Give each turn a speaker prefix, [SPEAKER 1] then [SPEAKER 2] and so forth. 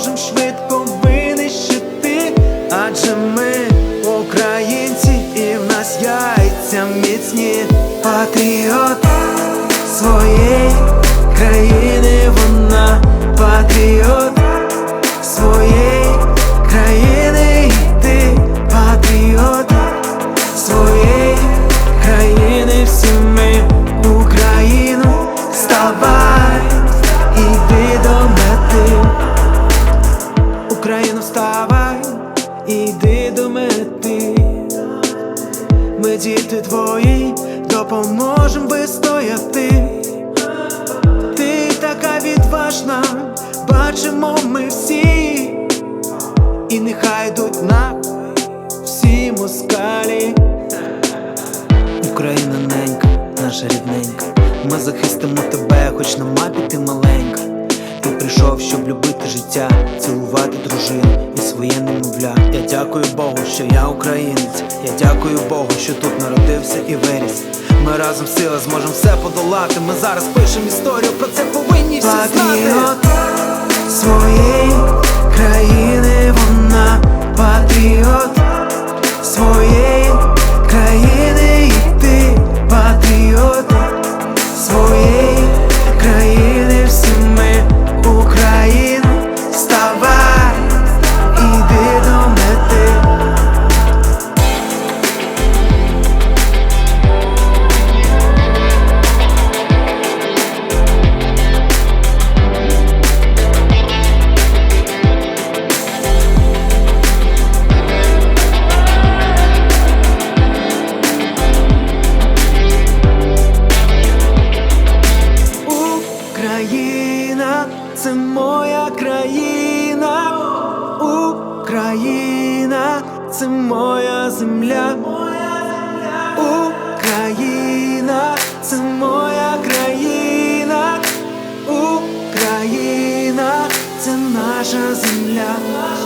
[SPEAKER 1] можемо швидко винищити, адже ми українці, і в нас яйця міцні патріот своєї країни, вона патріот своєї країни, і ти патріот своєї країни всім. йти до ми діти твої, допоможем вистояти. Ти така відважна, бачимо ми всі, і нехай йдуть на всі москалі. Україна ненька, наша рідненька, ми захистимо тебе, хоч на мапі ти маленька. Ти прийшов, щоб любити життя цілувати і своє немовля. Я дякую Богу, що я українець. Я дякую Богу, що тут народився і виріс. Ми разом сила зможемо все подолати. Ми зараз пишемо історію, про це повинні всі знати. це моя земля, Україна, це моя країна, Україна, це наша земля.